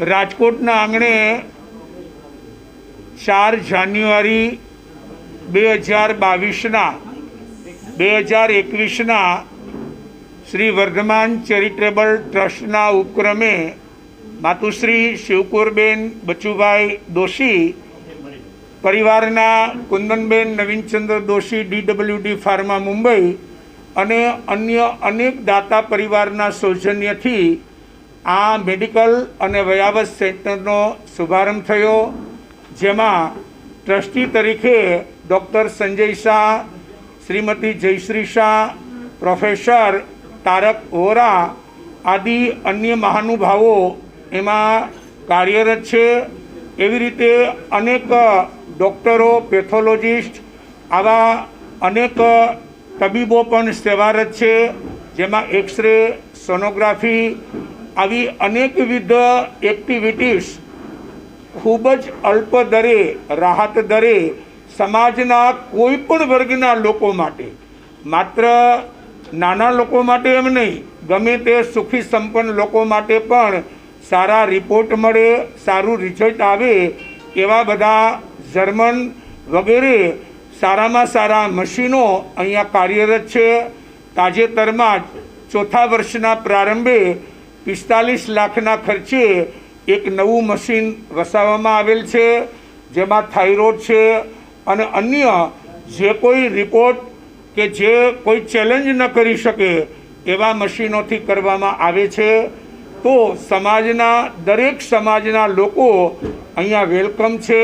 રાજકોટના આંગણે ચાર જાન્યુઆરી બે હજાર બાવીસના, બે હજાર એકવીસના શ્રી વર્ધમાન ચેરિટેબલ ટ્રસ્ટના ઉપક્રમે માતુશ્રી શિવકુરબેન બચુભાઈ દોશી, પરિવારના કુંદનબેન નવીનચંદ્ર દોશી, ડીડબ્લ્યુડી ફાર્મા મુંબઈ અને અન્ય અનેક દાતા પરિવારના સૌજન્યથી આ મેડિકલ અને વયાવત સેન્ટરનો શુભારંભ થયો, જેમાં ટ્રસ્ટી તરીકે ડૉક્ટર સંજય શાહ, શ્રીમતી જયશ્રી શાહ, પ્રોફેસર તારક વોરા આદિ અન્ય મહાનુભાવો એમાં કાર્યરત છે. એવી રીતે અનેક ડૉક્ટરો, પેથોલોજિસ્ટ આવા અનેક તબીબો પણ સેવારત છે, જેમાં એક્સરે, સોનોગ્રાફી આવી અનેકવિધ એક્ટિવિટીઝ ખૂબ જ અલ્પ દરે, રાહત દરે સમાજના કોઈ પણ વર્ગના લોકો માટે, માત્ર નાના લોકો માટે એમ નહીં, ગમે તે સુખી સંપન્ન લોકો માટે પણ સારા રિપોર્ટ મળે, સારું રિઝલ્ટ આવે એવા બધા જર્મન વગેરે સારામાં સારા મશીનો અહીંયા કાર્યરત છે. તાજેતરમાં જ ચોથા વર્ષના પ્રારંભે પિસ્તાલીસ લાખના ખર્ચે એક નવું મશીન વસાવવામાં આવેલ છે, જેમાં થાઇરોઇડ છે અને અન્ય જે કોઈ રિપોર્ટ કે જે કોઈ ચેલેન્જ ન કરી શકે એવા મશીનોથી કરવામાં આવે છે. તો સમાજના, દરેક સમાજના લોકો અહીંયા વેલકમ છે.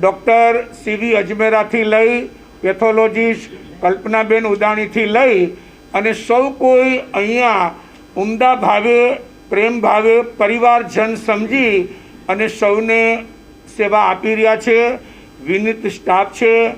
ડૉક્ટર સીવી અજમેરાથી લઈ, પેથોલોજીસ્ટ કલ્પનાબેન ઉદાણીથી લઈ અને સૌ કોઈ અહીંયા ઉમદા ભાવે પ્રેમ ભાવે પરિવારજન સમજી અને સૌને સેવા આપી રહ્યા છે. વિનિત સ્ટાફ છે,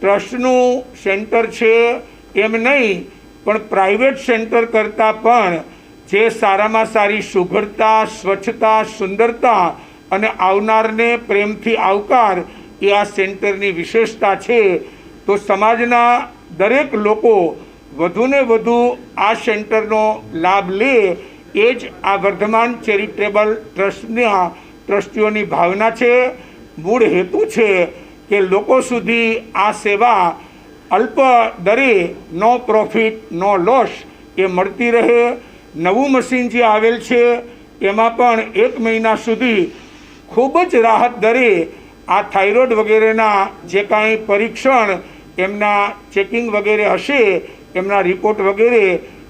ટ્રસ્ટનું સેન્ટર છે, એમ નહીં, પણ પ્રાઇવેટ સેન્ટર કરતાં પણ જે સારામાં સારી સુઘડતા સ્વચ્છતા, સુંદરતા અને આવનારને પ્રેમથી આવકાર એ આ સેન્ટરની વિશેષતા છે. તો સમાજના દરેક લોકો વધુને વધુ આ સેન્ટરનો લાભ લે એ જ આ વર્ધમાન ચેરિટેબલ ટ્રસ્ટના ટ્રસ્ટીઓની ભાવના છે. મૂળ હેતુ છે કે લોકો સુધી આ સેવા અલ્પ દરે નો પ્રોફિટ, નો લોસ એ મળતી રહે. નવું મશીન જે આવેલ છે એમાં પણ એક મહિના સુધી ખૂબ જ રાહત દરે આ થાઇરોઇડ વગેરેના જે કાંઈ પરીક્ષણ, એમના ચેકિંગ વગેરે હશે એમના રિપોર્ટ વગેરે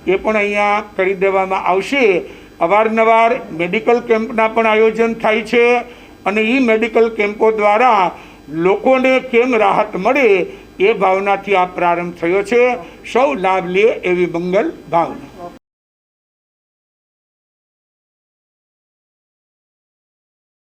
એ પણ અહીંયા કરી દેવામાં આવશે. અવારનવાર મેડિકલ કેમ્પના પણ આયોજન થાય છે અને એ મેડિકલ કેમ્પો દ્વારા લોકોને કેમ રાહત મળે એ ભાવનાથી આ પ્રારંભ થયો છે. સૌ લાભ લે એવી મંગલ ભાવના.